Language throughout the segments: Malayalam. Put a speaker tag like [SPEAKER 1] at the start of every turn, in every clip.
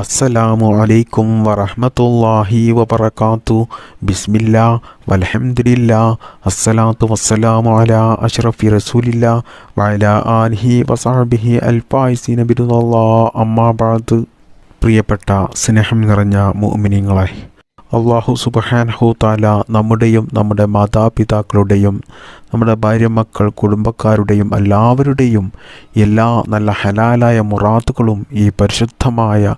[SPEAKER 1] അസ്സലാമു അലൈക്കും വറഹ്മത്തുള്ളാഹി വബറകാതു ബിസ്മില്ല വൽഹംദുലില്ലാ അസ്സലാത്തു വസ്സലാമു അലാ അഷ്റഫി റസൂലില്ലാ വഅലാ ആലിഹി വസാബിഹി അൽഫായിസി ബിറുദല്ലാ അമ്മാ ബഅദ് പ്രിയപ്പെട്ട സ്നേഹം നിറഞ്ഞ മുഅ്മിനീങ്ങളെ അള്ളാഹു സുബഹാനഹു താല നമ്മുടെയും നമ്മുടെ മാതാപിതാക്കളുടെയും നമ്മുടെ ഭാര്യ മക്കൾ കുടുംബക്കാരുടെയും എല്ലാവരുടെയും എല്ലാ നല്ല ഹലാലായ മുറാത്തുകളും ഈ പരിശുദ്ധമായ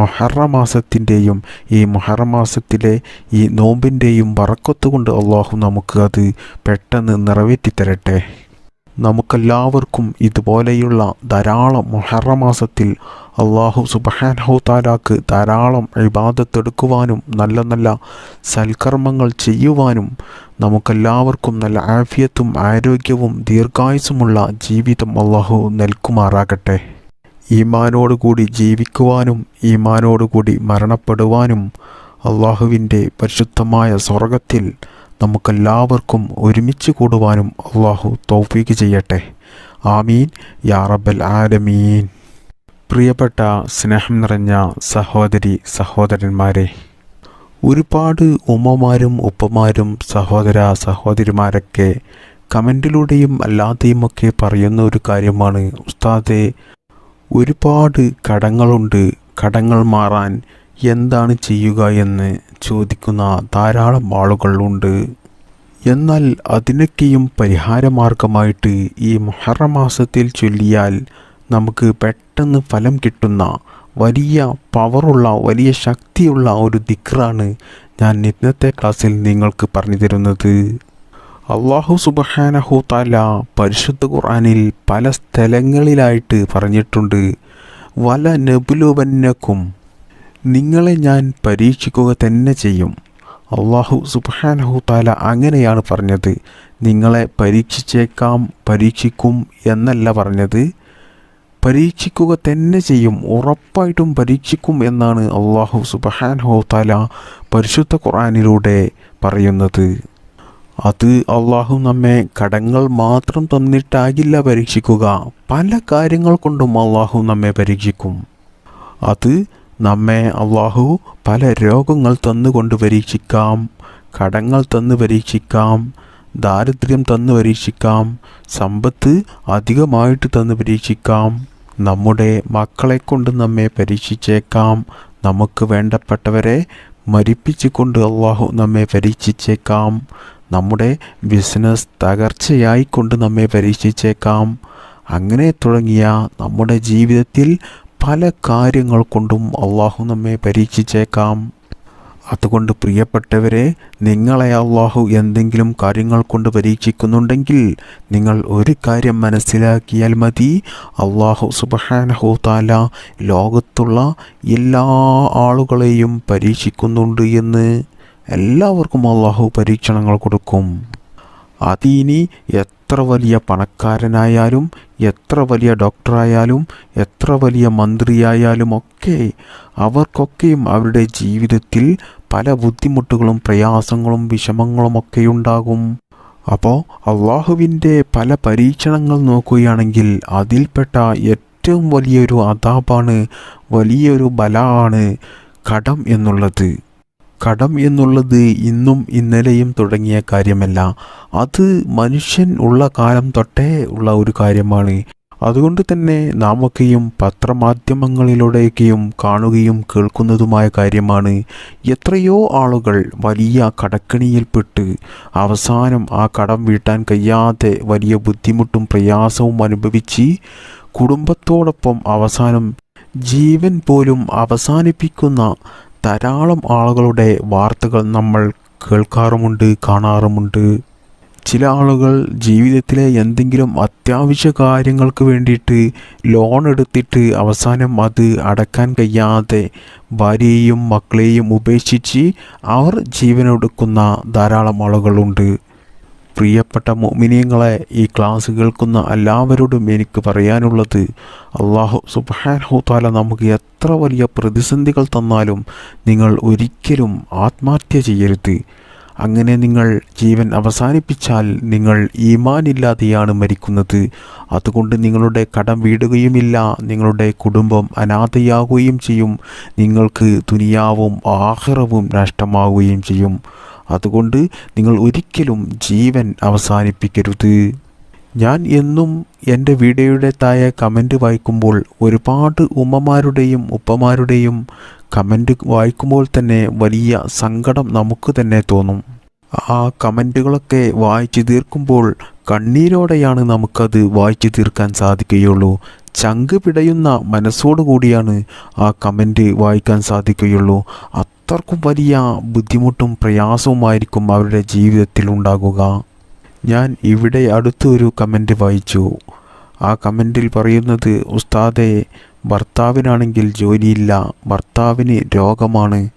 [SPEAKER 1] മൊഹറമാസത്തിന്റെയും ഈ മൊഹറമാസത്തിലെ ഈ നോമ്പിന്റെയും വറക്കത്തുകൊണ്ട് അള്ളാഹു നമുക്ക് അത് പെട്ടെന്ന് നിറവേറ്റി തരട്ടെ നമുക്കെല്ലാവർക്കും ഇതുപോലെയുള്ള ധാരാളം മൊഹറമാസത്തിൽ അള്ളാഹു സുബഹാൻ താലാക്ക് ധാരാളം ഇബാദത്തെടുക്കുവാനും നല്ല നല്ല സൽക്കർമ്മങ്ങൾ ചെയ്യുവാനും നമുക്കെല്ലാവർക്കും നല്ല ആഫിയത്തും ആരോഗ്യവും ദീർഘായുസുമുള്ള ജീവിതം അള്ളാഹു നൽകുമാറാകട്ടെ. ഈമാനോടുകൂടി ജീവിക്കുവാനും ഈമാനോടുകൂടി മരണപ്പെടുവാനും അള്ളാഹുവിന്റെ പരിശുദ്ധമായ സ്വർഗത്തിൽ നമുക്കെല്ലാവർക്കും ഒരുമിച്ച് കൂടുവാനും അള്ളാഹു തൗഫീക്ക് ചെയ്യട്ടെ. ആമീൻ. യാ റബ്ബൽ ആലമീൻ. പ്രിയപ്പെട്ട സ്നേഹം നിറഞ്ഞ സഹോദരി സഹോദരന്മാരെ ഒരുപാട് ഉമ്മമാരും ഉപ്പമാരും സഹോദര സഹോദരിമാരൊക്കെ കമന്റിലൂടെയും അല്ലാതെയുമൊക്കെ പറയുന്ന ഒരു കാര്യമാണ്. ഉസ്താദെ ഒരുപാട് കടങ്ങളുണ്ട്. കടങ്ങൾ മാറാൻ എന്താണ് ചെയ്യുക എന്ന് ചോദിക്കുന്ന ധാരാളം ആളുകളുണ്ട്. എന്നാൽ അതിനൊക്കെയും പരിഹാരമാർഗമായിട്ട് ഈ മഹറമാസത്തിൽ ചൊല്ലിയാൽ നമുക്ക് പെട്ടെന്ന് ഫലം കിട്ടുന്ന വലിയ പവറുള്ള വലിയ ശക്തിയുള്ള ഒരു ദിക്റാണ് ഞാൻ ഇന്നത്തെ ക്ലാസ്സിൽ നിങ്ങൾക്ക് പറഞ്ഞു തരുന്നത്. അള്ളാഹു സുബഹാനഹു താല പരിശുദ്ധ ഖുർആനിൽ പല സ്ഥലങ്ങളിലായിട്ട് പറഞ്ഞിട്ടുണ്ട്. വല നബുലുവന്നക്കും നിങ്ങളെ ഞാൻ പരീക്ഷിക്കുക തന്നെ ചെയ്യും. അള്ളാഹു സുബാനഹു താല അങ്ങനെയാണ് പറഞ്ഞത്. നിങ്ങളെ പരീക്ഷിച്ചേക്കാം പരീക്ഷിക്കും എന്നല്ല പറഞ്ഞത്. പരീക്ഷിക്കുക തന്നെ ചെയ്യും ഉറപ്പായിട്ടും പരീക്ഷിക്കും എന്നാണ് അള്ളാഹു സുബാനഹു താല പരിശുദ്ധ ഖുർആാനിലൂടെ പറയുന്നത്. അത് അള്ളാഹു നമ്മെ കടങ്ങൾ മാത്രം തന്നിട്ടാകില്ല പരീക്ഷിക്കുക. പല കാര്യങ്ങൾ കൊണ്ടും അള്ളാഹു നമ്മെ പരീക്ഷിക്കും. അത് നമ്മെ അള്ളാഹു പല രോഗങ്ങൾ തന്നുകൊണ്ട് പരീക്ഷിക്കാം കടങ്ങൾ തന്ന് പരീക്ഷിക്കാം ദാരിദ്ര്യം തന്ന് പരീക്ഷിക്കാം സമ്പത്ത് അധികമായിട്ട് തന്ന് പരീക്ഷിക്കാം. നമ്മുടെ മക്കളെ കൊണ്ട് നമ്മെ പരീക്ഷിച്ചേക്കാം. നമുക്ക് വേണ്ടപ്പെട്ടവരെ മരിപ്പിച്ചുകൊണ്ട് അള്ളാഹു നമ്മെ പരീക്ഷിച്ചേക്കാം. നമ്മുടെ ബിസിനസ് തകർച്ചയായിക്കൊണ്ട് നമ്മെ പരീക്ഷിച്ചേക്കാം. അങ്ങനെ തുടങ്ങിയ നമ്മുടെ ജീവിതത്തിൽ പല കാര്യങ്ങൾ കൊണ്ടും അള്ളാഹു നമ്മെ പരീക്ഷിച്ചേക്കാം. അതുകൊണ്ട് പ്രിയപ്പെട്ടവരെ നിങ്ങളെ അള്ളാഹു എന്തെങ്കിലും കാര്യങ്ങൾ കൊണ്ട് പരീക്ഷിക്കുന്നുണ്ടെങ്കിൽ നിങ്ങൾ ഒരു കാര്യം മനസ്സിലാക്കിയാൽ മതി. അള്ളാഹു സുബഹാനഹു താല ലോകത്തുള്ള എല്ലാ ആളുകളെയും പരീക്ഷിക്കുന്നുണ്ട് എന്ന് എല്ലാവർക്കും അള്ളാഹു പരീക്ഷണങ്ങൾ കൊടുക്കും. അതിനി എത്ര വലിയ പണക്കാരനായാലും എത്ര വലിയ ഡോക്ടറായാലും എത്ര വലിയ മന്ത്രിയായാലും ഒക്കെ അവർക്കൊക്കെയും അവരുടെ ജീവിതത്തിൽ പല ബുദ്ധിമുട്ടുകളും പ്രയാസങ്ങളും വിഷമങ്ങളും ഒക്കെ ഉണ്ടാകും. അപ്പോൾ അള്ളാഹുവിന്റെ പല പരീക്ഷണങ്ങൾ നോക്കുകയാണെങ്കിൽ അതിൽപ്പെട്ട ഏറ്റവും വലിയൊരു അതാപാണ് വലിയൊരു ബലമാണ് കടം എന്നുള്ളത്. കടം എന്നുള്ളത് ഇന്നും ഇന്നലെയും തുടങ്ങിയ കാര്യമല്ല. അത് മനുഷ്യൻ ഉള്ള കാലം തൊട്ടേ ഉള്ള ഒരു കാര്യമാണ്. അതുകൊണ്ട് തന്നെ നാമൊക്കെയും പത്രമാധ്യമങ്ങളിലൂടെയൊക്കെയും കാണുകയും കേൾക്കുന്നതുമായ കാര്യമാണ്. എത്രയോ ആളുകൾ വലിയ കടക്കണിയിൽപ്പെട്ട് അവസാനം ആ കടം വീട്ടാൻ കഴിയാതെ വലിയ ബുദ്ധിമുട്ടും പ്രയാസവും അനുഭവിച്ച് കുടുംബത്തോടൊപ്പം അവസാനം ജീവൻ പോലും അവസാനിപ്പിക്കുന്ന ധാരാളം ആളുകളുടെ വാർത്തകൾ നമ്മൾ കേൾക്കാറുമുണ്ട് കാണാറുമുണ്ട്. ചില ആളുകൾ ജീവിതത്തിലെ എന്തെങ്കിലും അത്യാവശ്യ കാര്യങ്ങൾക്ക് വേണ്ടിയിട്ട് ലോൺ എടുത്തിട്ട് അവസാനം അത് അടക്കാൻ കഴിയാതെ ഭാര്യയെയും മക്കളെയും ഉപേക്ഷിച്ച് അവർ ജീവനൊടുക്കുന്ന ധാരാളം ആളുകളുണ്ട്. പ്രിയപ്പെട്ട മോമിനിയങ്ങളെ ഈ ക്ലാസ് കേൾക്കുന്ന എല്ലാവരോടും എനിക്ക് പറയാനുള്ളത് അള്ളാഹു സുബാൻഹു താല നമുക്ക് എത്ര വലിയ പ്രതിസന്ധികൾ തന്നാലും നിങ്ങൾ ഒരിക്കലും ആത്മഹത്യ ചെയ്യരുത്. അങ്ങനെ നിങ്ങൾ ജീവൻ അവസാനിപ്പിച്ചാൽ നിങ്ങൾ ഈമാനില്ലാതെയാണ് മരിക്കുന്നത്. അതുകൊണ്ട് നിങ്ങളുടെ കടം വീടുകയുമില്ല നിങ്ങളുടെ കുടുംബം അനാഥയാകുകയും ചെയ്യും നിങ്ങൾക്ക് ദുനിയാവും ആഹ്റവും നഷ്ടമാവുകയും ചെയ്യും. അതുകൊണ്ട് നിങ്ങൾ ഒരിക്കലും ജീവൻ അവസാനിപ്പിക്കരുത്. ഞാൻ എന്നും എന്റെ വീഡിയോയുടെ താഴെ കമന്റ് വായിക്കുമ്പോൾ ഒരുപാട് ഉമ്മമാരുടെയും ഉപ്പമാരുടെയും കമന്റ് വായിക്കുമ്പോൾ തന്നെ വലിയ സങ്കടം നമുക്ക് തന്നെ തോന്നും. ആ കമന്റുകളൊക്കെ വായിച്ചു തീർക്കുമ്പോൾ കണ്ണീരോടെയാണ് നമുക്കത് വായിച്ചു തീർക്കാൻ സാധിക്കുകയുള്ളൂ. ചങ്ക് പിടയുന്ന മനസ്സോടുകൂടിയാണ് ആ കമന്റ് വായിക്കാൻ സാധിക്കുകയുള്ളൂ. അത്രക്കും വലിയ ബുദ്ധിമുട്ടും പ്രയാസവുമായിരിക്കും അവരുടെ ജീവിതത്തിൽ ഉണ്ടാകുക. ഞാൻ ഇവിടെ അടുത്തൊരു കമന്റ് വായിച്ചു. ആ കമന്റിൽ പറയുന്നത് ഉസ്താദെ ഭർത്താവിനാണെങ്കിൽ ജോലിയില്ല ഭർത്താവിന് രോഗമാണ്.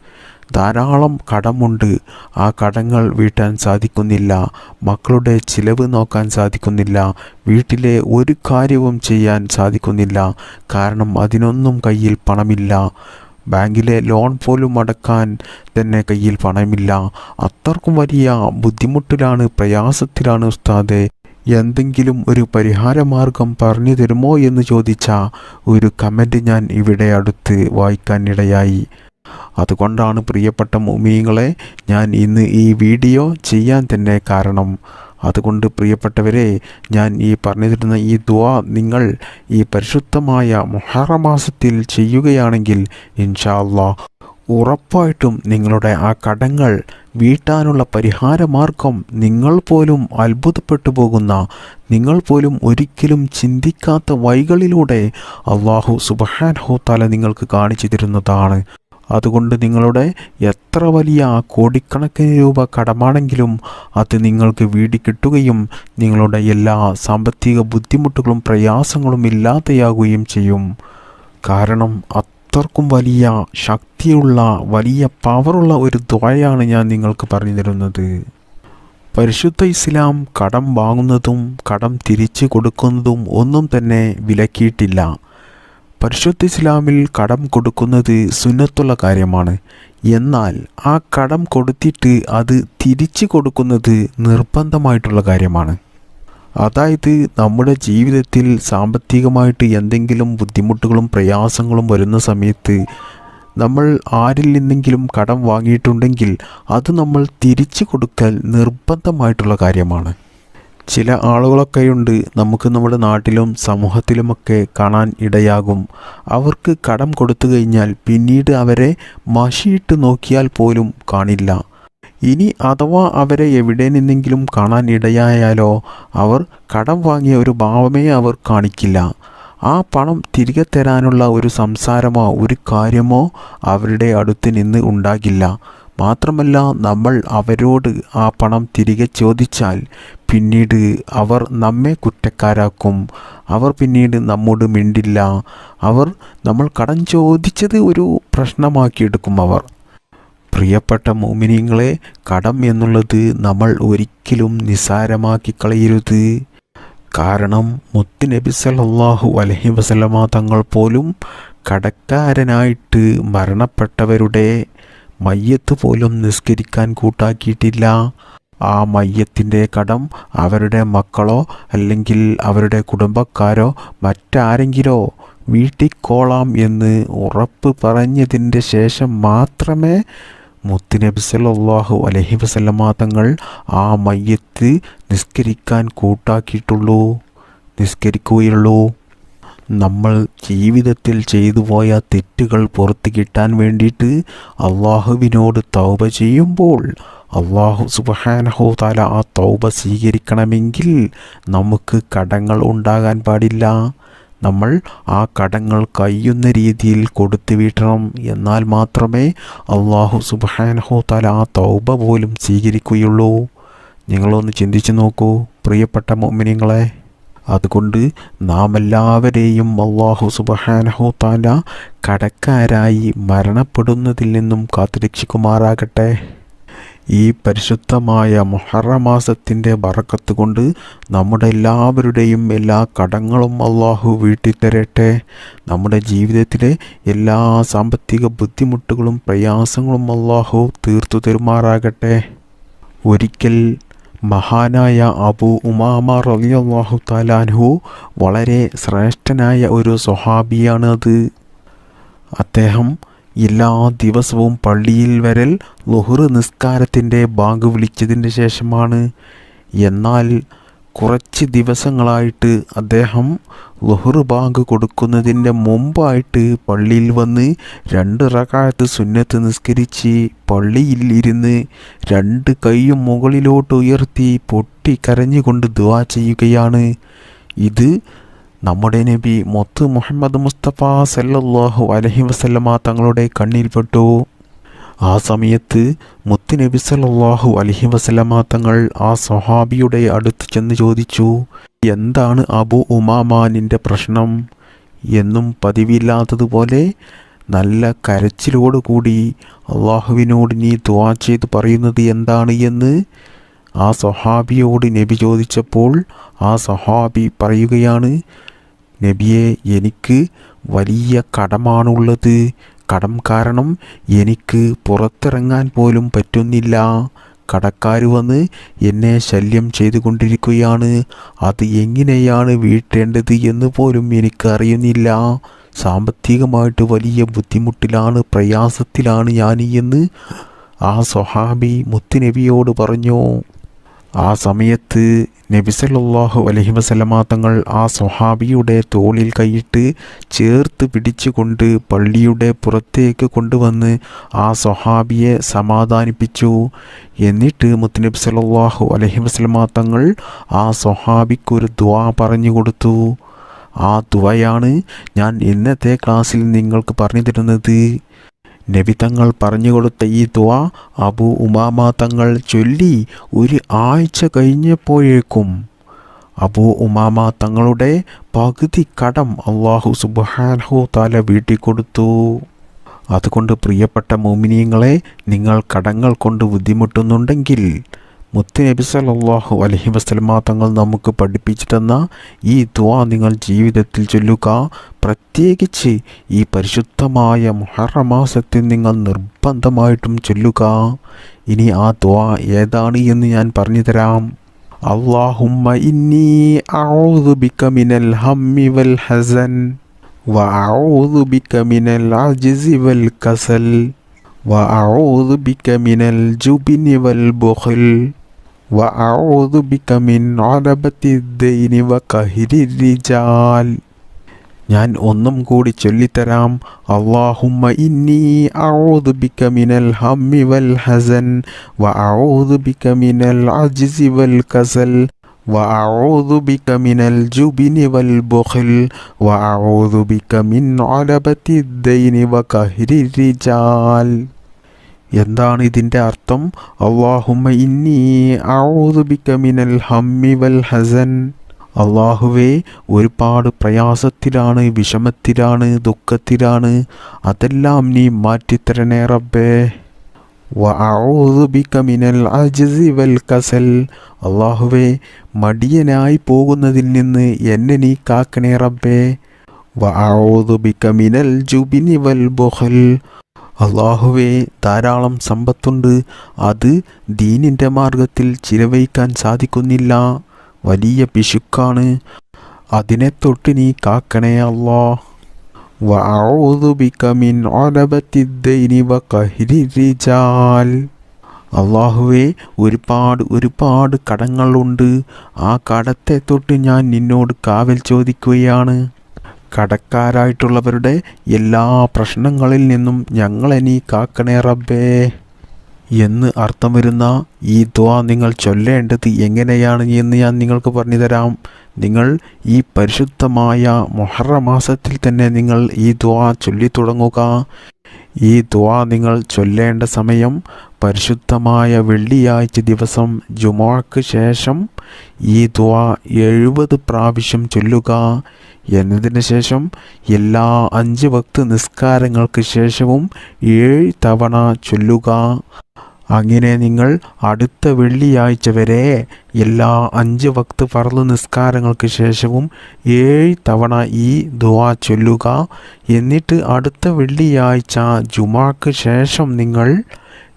[SPEAKER 1] ധാരാളം കടമുണ്ട്. ആ കടങ്ങൾ വീട്ടാൻ സാധിക്കുന്നില്ല. മക്കളുടെ ചിലവ് നോക്കാൻ സാധിക്കുന്നില്ല. വീട്ടിലെ ഒരു കാര്യവും ചെയ്യാൻ സാധിക്കുന്നില്ല. കാരണം അതിനൊന്നും കയ്യിൽ പണമില്ല. ബാങ്കിലെ ലോൺ പോലും അടക്കാൻ തന്നെ കയ്യിൽ പണമില്ല. അത്രക്കും വലിയ ബുദ്ധിമുട്ടിലാണ് പ്രയാസത്തിലാണ് ഉസ്താദെ. എന്തെങ്കിലും ഒരു പരിഹാരമാർഗം പറഞ്ഞു തരുമോ എന്ന് ചോദിച്ച ഒരു കമന്റ് ഞാൻ ഇവിടെ അടുത്ത് വായിക്കാനിടയായി അതുകൊണ്ടാണ് പ്രിയപ്പെട്ട മുമീങ്ങളെ ഞാൻ ഇന്ന് ഈ വീഡിയോ ചെയ്യാൻ തന്നെ കാരണം. അതുകൊണ്ട് പ്രിയപ്പെട്ടവരെ ഞാൻ ഈ പറഞ്ഞു തരുന്ന ഈ ദുആ നിങ്ങൾ ഈ പരിശുദ്ധമായ മുഹറമാസത്തിൽ ചെയ്യുകയാണെങ്കിൽ ഇൻഷാ അല്ലാ ഉറപ്പായിട്ടും നിങ്ങളുടെ ആ കടങ്ങൾ വീട്ടാനുള്ള പരിഹാരമാർഗം നിങ്ങൾ പോലും അത്ഭുതപ്പെട്ടു പോകുന്ന നിങ്ങൾ പോലും ഒരിക്കലും ചിന്തിക്കാത്ത വഴികളിലൂടെ അള്ളാഹു സുബഹാൻഹു തല നിങ്ങൾക്ക് കാണിച്ചു തരുന്നതാണ്. അതുകൊണ്ട് നിങ്ങളുടെ എത്ര വലിയ കോടിക്കണക്കിന് രൂപ കടമാണെങ്കിലും അത് നിങ്ങൾക്ക് വീടി കിട്ടുകയും നിങ്ങളുടെ എല്ലാ സാമ്പത്തിക ബുദ്ധിമുട്ടുകളും പ്രയാസങ്ങളും ഇല്ലാതെയാകുകയും ചെയ്യും. കാരണം അത്രക്കും വലിയ ശക്തിയുള്ള വലിയ പവറുള്ള ഒരു ദ്വയാണ് ഞാൻ നിങ്ങൾക്ക് പറഞ്ഞു തരുന്നത്. പരിശുദ്ധ ഇസ്ലാം കടം വാങ്ങുന്നതും കടം തിരിച്ചു കൊടുക്കുന്നതും ഒന്നും തന്നെ വിലക്കിയിട്ടില്ല. പരിശുദ്ധ ഇസ്ലാമിൽ കടം കൊടുക്കുന്നത് സുന്നത്തുള്ള കാര്യമാണ്. എന്നാൽ ആ കടം കൊടുത്തിട്ട് അത് തിരിച്ചു കൊടുക്കുന്നത് നിർബന്ധമായിട്ടുള്ള കാര്യമാണ്. അതായത് നമ്മുടെ ജീവിതത്തിൽ സാമ്പത്തികമായിട്ട് എന്തെങ്കിലും ബുദ്ധിമുട്ടുകളും പ്രയാസങ്ങളും വരുന്ന സമയത്ത് നമ്മൾ ആരിൽ നിന്നെങ്കിലും കടം വാങ്ങിയിട്ടുണ്ടെങ്കിൽ അത് നമ്മൾ തിരിച്ചു കൊടുക്കൽ നിർബന്ധമായിട്ടുള്ള കാര്യമാണ്. ചില ആളുകളൊക്കെയുണ്ട് നമുക്ക് നമ്മുടെ നാട്ടിലും സമൂഹത്തിലുമൊക്കെ കാണാൻ ഇടയാകും. അവർക്ക് കടം കൊടുത്തു കഴിഞ്ഞാൽ പിന്നീട് അവരെ മഷിയിട്ട് നോക്കിയാൽ പോലും കാണില്ല. ഇനി അഥവാ അവരെ എവിടെ നിന്നെങ്കിലും കാണാൻ ഇടയായാലോ അവർ കടം വാങ്ങിയ ഒരു ഭാവമേ അവർ കാണിക്കില്ല. ആ പണം തിരികെ തരാനുള്ള ഒരു സംസാരമോ ഒരു കാര്യമോ അവരുടെ അടുത്ത് നിന്ന് ഉണ്ടാകില്ല. മാത്രമല്ല നമ്മൾ അവരോട് ആ പണം തിരികെ ചോദിച്ചാൽ പിന്നീട് അവർ നമ്മെ കുറ്റക്കാരാക്കും. അവർ പിന്നീട് നമ്മോട് മിണ്ടില്ല. അവർ നമ്മൾ കടം ചോദിച്ചത് ഒരു പ്രശ്നമാക്കിയെടുക്കും അവർ. പ്രിയപ്പെട്ട മോമിനിയങ്ങളെ കടം എന്നുള്ളത് നമ്മൾ ഒരിക്കലും നിസാരമാക്കി കളയരുത്. കാരണം മുത്ത് നബി സല്ലല്ലാഹു അലഹി വസല്ലമ തങ്ങൾ പോലും കടക്കാരനായിട്ട് മരണപ്പെട്ടവരുടെ മയ്യത്ത് പോലും നിസ്കരിക്കാൻ കൂട്ടാക്കിയിട്ടില്ല. ആ മയ്യത്തിന്റെ കടം അവരുടെ മക്കളോ അല്ലെങ്കിൽ അവരുടെ കുടുംബക്കാരോ മറ്റാരെങ്കിലോ വീട്ടിക്കോളാം എന്ന് ഉറപ്പ് പറഞ്ഞതിന്റെ ശേഷം മാത്രമേ മുത്തുനബി സല്ലാഹു അലഹി വസല്ലമ തങ്ങൾ ആ മയ്യത്ത് നിസ്കരിക്കാൻ കൂട്ടാക്കിയിട്ടുള്ളൂ നിസ്കരിക്കുകയുള്ളൂ. നമ്മൾ ജീവിതത്തിൽ ചെയ്തു പോയ തെറ്റുകൾ പുറത്തു കിട്ടാൻ വേണ്ടിയിട്ട് അള്ളാഹുവിനോട് തൗബ ചെയ്യുമ്പോൾ അള്ളാഹു സുബഹാനഹോ താല ആ തൗബ സ്വീകരിക്കണമെങ്കിൽ നമുക്ക് കടങ്ങൾ ഉണ്ടാകാൻ പാടില്ല. നമ്മൾ ആ കടങ്ങൾ കയ്യുന്ന രീതിയിൽ കൊടുത്തു വീട്ടണം എന്നാൽ മാത്രമേ അള്ളാഹു സുബഹാനഹോ താല ആ തൗബ പോലും സ്വീകരിക്കുകയുള്ളൂ. നിങ്ങളൊന്ന് ചിന്തിച്ചു നോക്കൂ. പ്രിയപ്പെട്ട മോമിനിങ്ങളെ അതുകൊണ്ട് നാം എല്ലാവരെയും അള്ളാഹു സുബഹാനഹു താല കടക്കാരായി മരണപ്പെടുന്നതിൽ നിന്നും കാത്തുരക്ഷിക്കുമാറാകട്ടെ. ഈ പരിശുദ്ധമായ മൊഹറമാസത്തിന്റെ ബറക്കത്ത് കൊണ്ട് നമ്മുടെ എല്ലാവരുടെയും എല്ലാ കടങ്ങളും അള്ളാഹു വീട്ടിത്തരട്ടെ. നമ്മുടെ ജീവിതത്തിലെ എല്ലാ സാമ്പത്തിക ബുദ്ധിമുട്ടുകളും പ്രയാസങ്ങളും അള്ളാഹു തീർത്തു തരുമാറാകട്ടെ. ഒരിക്കൽ മഹാനായ അബു ഉമാമ റളിയല്ലാഹു താലാൻഹു വളരെ ശ്രേഷ്ഠനായ ഒരു സ്വഹാബിയാണത്. അദ്ദേഹം എല്ലാ ദിവസവും പള്ളിയിൽ വരൽ ലുഹുർ നിസ്കാരത്തിന്റെ ബാങ്ക് വിളിച്ചതിന് ശേഷമാണ്. എന്നാൽ കുറച്ച് ദിവസങ്ങളായിട്ട് അദ്ദേഹം ലുഹുർ ബാങ്ക് കൊടുക്കുന്നതിന്റെ മുമ്പായിട്ട് പള്ളിയിൽ വന്ന് രണ്ട് റകായത്ത് സുന്നത്ത് നിസ്കരിച്ച് പള്ളിയിൽ ഇരുന്ന് രണ്ട് കൈയും മുകളിലോട്ട് ഉയർത്തി പൊട്ടി കരഞ്ഞുകൊണ്ട് ദുവാ ചെയ്യുകയാണ്. ഇത് നമ്മുടെ നബി മൊത്ത് മുഹമ്മദ് മുസ്തഫ സല്ലല്ലാഹു അലഹി വസല്ലമ തങ്ങളുടെ കണ്ണിൽപ്പെട്ടു ആ സമയത്ത് മുത്ത് നബി സല്ലല്ലാഹു അലൈഹി വസല്ലമ തങ്ങൾ ആ സ്വഹാബിയുടെ അടുത്ത് ചെന്ന് ചോദിച്ചു എന്താണ് അബു ഉമാമാനിന്റെ പ്രശ്നം? എന്നും പതിവില്ലാത്തതുപോലെ നല്ല കരച്ചിലോടുകൂടി അള്ളാഹുവിനോട് നീ ദുവാ ചെയ്ത് പറയുന്നത് എന്താണ് എന്ന്? ആ സ്വഹാബിയോട് നബി ചോദിച്ചപ്പോൾ ആ സ്വഹാബി പറയുകയാണ് നബിയെ എനിക്ക് വലിയ കടമാണുള്ളത്. കടം കാരണം എനിക്ക് പുറത്തിറങ്ങാൻ പോലും പറ്റുന്നില്ല. കടക്കാർ വന്ന് എന്നെ ശല്യം ചെയ്തുകൊണ്ടിരിക്കുകയാണ്. അത് എങ്ങനെയാണ് വീട്ടേണ്ടത് എന്ന് പോലും എനിക്കറിയുന്നില്ല. സാമ്പത്തികമായിട്ട് വലിയ ബുദ്ധിമുട്ടിലാണ് പ്രയാസത്തിലാണ് ഞാൻ എന്ന് ആ സ്വഹാബി മുത്തുനബിയോട് പറഞ്ഞു. ആ സമയത്ത് നബി അലഹി വസല്ലമ തങ്ങൾ ആ സ്വഹാബിയുടെ തോളിൽ കൈയിട്ട് ചേർത്ത് പിടിച്ചുകൊണ്ട് പള്ളിയുടെ പുറത്തേക്ക് കൊണ്ടുവന്ന് ആ സ്വഹാബിയെ സമാധാനിപ്പിച്ചു. എന്നിട്ട് മുത്തുനബി സല്ലല്ലാഹു അലഹി വസല്ലമ തങ്ങൾ ആ സ്വഹാബിക്കൊരു ദ്വാ പറഞ്ഞു കൊടുത്തു. ആ ദ്വയാണ് ഞാൻ ഇന്നത്തെ ക്ലാസ്സിൽ നിങ്ങൾക്ക് പറഞ്ഞു തരുന്നത്. നബി തങ്ങൾ പറഞ്ഞു കൊടുത്ത ഈ ദ്വ അബു ഉമാമ തങ്ങൾ ചൊല്ലി ഒരു ആഴ്ച കഴിഞ്ഞപ്പോഴേക്കും അബു ഉമാമ തങ്ങളുടെ പകുതി കടം അള്ളാഹു സുബാൻഹു താല വീട്ടിക്കൊടുത്തു. അതുകൊണ്ട് പ്രിയപ്പെട്ട മോമിനിയങ്ങളെ നിങ്ങൾ കടങ്ങൾ കൊണ്ട് ബുദ്ധിമുട്ടുന്നുണ്ടെങ്കിൽ മുത്ത് നബി സല്ലാഹു അലഹി വസ്ലമ തങ്ങൾ നമുക്ക് പഠിപ്പിച്ചിട്ടെന്ന ഈ ദ്വാ നിങ്ങൾ ജീവിതത്തിൽ ചൊല്ലുക. പ്രത്യേകിച്ച് ഈ പരിശുദ്ധമായ മുഹറമാസത്തിൽ നിങ്ങൾ നിർബന്ധമായിട്ടും ചൊല്ലുക. ഇനി ആ ദ്വാ ഏതാണ് എന്ന് ഞാൻ പറഞ്ഞു തരാം അള്ളാഹുമ്മ ഇന്നി അഊദു ബിക മിനൽ ഹമ്മി വൽ ഹസൻ വഅഊദു ബിക മിനൽ അജ്സി വൽ കസൽ വഅഊദു ബിക മിനൽ ജുബ്നി വൽ وأعوذ بك من عربة الدين وقهر الرجال ഞാൻ ഒന്നും കൂടി ചൊല്ലിത്തരാം അള്ളാഹുമ്മ ഇന്നി അഊദു ബിക മിനൽ ഹമ്മി വൽ ഹസൻ വ അഊദു ബിക മിനൽ അജ്സി വൽ കസൽ وأعوذ بك من الجبن والبخل وأعوذ بك من علبة الدين وقهر الرجال എന്താണ് ഇതിന്റെ അർത്ഥം? അള്ളാഹുമ ഇന്നി ഔദു ബിക മിനൽ ഹമ്മി വൽ ഹസൻ. അള്ളാഹുവേ ഒരുപാട് പ്രയാസത്തിലാണ് വിഷമത്തിലാണ് ദുഃഖത്തിലാണ്. അതെല്ലാം നീ മാറ്റിത്തരണേ റബ്ബേ. വഅഊദു ബിക മിനൽ അജ്സി വൽ കസൽ. അള്ളാഹുവേ മടിയനായി പോകുന്നതിൽ നിന്ന് എന്നെ നീ കാക്കണേ റബ്ബേ. വ മിനൽ ജുബിനി വൽ ബുഖൽ. അള്ളാഹുവേ ധാരാളം സമ്പത്തുണ്ട്. അത് ദീനിന്റെ മാർഗത്തിൽ ചിലവഴിക്കാൻ സാധിക്കുന്നില്ല. വലിയ പിശുക്കാണ്. അതിനെ തൊട്ട് നീ കാക്കണേ അല്ലാ അള്ളാഹുവേ ഒരുപാട് ഒരുപാട് കടങ്ങളുണ്ട്. ആ കടത്തെ തൊട്ട് ഞാൻ നിന്നോട് കാവൽ ചോദിക്കുകയാണ്. കടക്കാരായിട്ടുള്ളവരുടെ എല്ലാ പ്രശ്നങ്ങളിൽ നിന്നും ഞങ്ങളെ നീ കാക്കണേ റബ്ബേ. എന്ന് അർത്ഥം വരുന്ന ഈ ദ്വാ നിങ്ങൾ ചൊല്ലേണ്ടത് എങ്ങനെയാണ് എന്ന് ഞാൻ നിങ്ങൾക്ക് പറഞ്ഞു തരാം. നിങ്ങൾ ഈ പരിശുദ്ധമായ മൊഹറ മാസത്തിൽ തന്നെ നിങ്ങൾ ഈ ദ്വാ ചൊല്ലി തുടങ്ങുക ഈ ദ്വാ നിങ്ങൾ ചൊല്ലേണ്ട സമയം പരിശുദ്ധമായ വെള്ളിയാഴ്ച ദിവസം ജുമാക്ക് ശേഷം ഈ ദ്വാ എഴുപത് പ്രാവശ്യം ചൊല്ലുക. എന്നതിന് ശേഷം എല്ലാ അഞ്ച് വക്ത് നിസ്കാരങ്ങൾക്ക് ശേഷവും ഏഴ് തവണ ചൊല്ലുക. അങ്ങനെ നിങ്ങൾ അടുത്ത വെള്ളിയാഴ്ച വരെ എല്ലാ അഞ്ച് വക്ത് ഫർൾ നിസ്കാരങ്ങൾക്ക് ശേഷവും ഏഴ് തവണ ഈ ദുആ ചൊല്ലുക. എന്നിട്ട് അടുത്ത വെള്ളിയാഴ്ച ജുമാക്ക് ശേഷം നിങ്ങൾ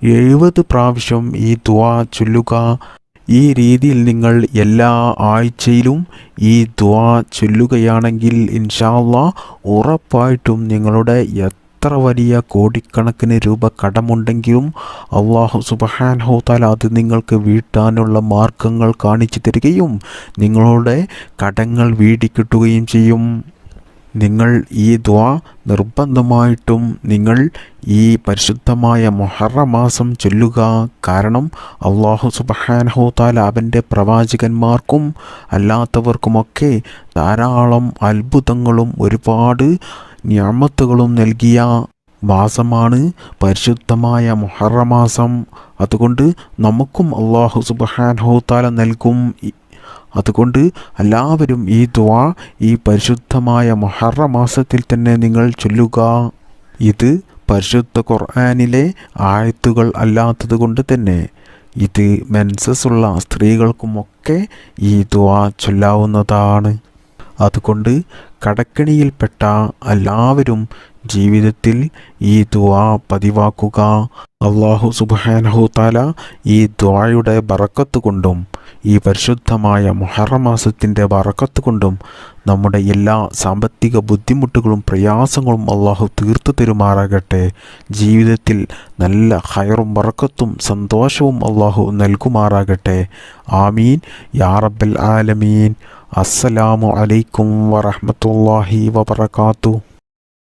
[SPEAKER 1] എഴുപത് പ്രാവശ്യം ഈ ദുആ ചൊല്ലുക. ഈ രീതിയിൽ നിങ്ങൾ എല്ലാ ആഴ്ചയിലും ഈ ദുആ ചൊല്ലുകയാണെങ്കിൽ ഇൻഷാല്ല ഉറപ്പായിട്ടും നിങ്ങളുടെ എത്ര വലിയ കോടിക്കണക്കിന് രൂപ കടമുണ്ടെങ്കിലും അള്ളാഹു സുബഹാൻഹോത്താൽ അത് നിങ്ങൾക്ക് വീട്ടാനുള്ള മാർഗങ്ങൾ കാണിച്ചു തരികയും നിങ്ങളുടെ കടങ്ങൾ വീടിക്കിട്ടുകയും ചെയ്യും. നിങ്ങൾ ഈ ദ്വാ നിർബന്ധമായിട്ടും നിങ്ങൾ ഈ പരിശുദ്ധമായ മൊഹറമാസം ചൊല്ലുക. കാരണം അള്ളാഹു സുബഹാനഹോത്താൽ അവന്റെ പ്രവാചകന്മാർക്കും അല്ലാത്തവർക്കുമൊക്കെ ധാരാളം അത്ഭുതങ്ങളും ഒരുപാട് ഞാമത്തുകളും നൽകിയ മാസമാണ് പരിശുദ്ധമായ മൊഹറമാസം. അതുകൊണ്ട് നമുക്കും അള്ളാഹു സുബഹാനഹോത്താല നൽകും അതുകൊണ്ട് എല്ലാവരും ഈ ദ്വാ ഈ പരിശുദ്ധമായ മൊഹറ മാസത്തിൽ തന്നെ നിങ്ങൾ ചൊല്ലുക. ഇത് പരിശുദ്ധ ഖുർആാനിലെ ആഴത്തുകൾ അല്ലാത്തത് കൊണ്ട് തന്നെ. ഇത് മെൻസസ് ഉള്ള സ്ത്രീകൾക്കുമൊക്കെ ഈ ദ്വാ ചൊല്ലാവുന്നതാണ്. അതുകൊണ്ട് കടക്കിണിയിൽപ്പെട്ട എല്ലാവരും ജീവിതത്തിൽ ഈ ദ്വാ പതിവാക്കുക. അള്ളാഹു സുബാനഹു താല ഈ ദ്വായുടെ ബറക്കത്ത് കൊണ്ടും ഈ പരിശുദ്ധമായ മുഹറമാസത്തിന്റെ വറക്കത്ത് കൊണ്ടും നമ്മുടെ എല്ലാ സാമ്പത്തിക ബുദ്ധിമുട്ടുകളും പ്രയാസങ്ങളും അള്ളാഹു തീർത്തു തരുമാറാകട്ടെ. ജീവിതത്തിൽ നല്ല ഹയറും വറക്കത്തും സന്തോഷവും അള്ളാഹു നൽകുമാറാകട്ടെ. ആമീൻ. യാറബൽ ആലമീൻ. അസ്സലാമു അലൈക്കും വറഹമത്തല്ലാഹി വബറകാതുഹു.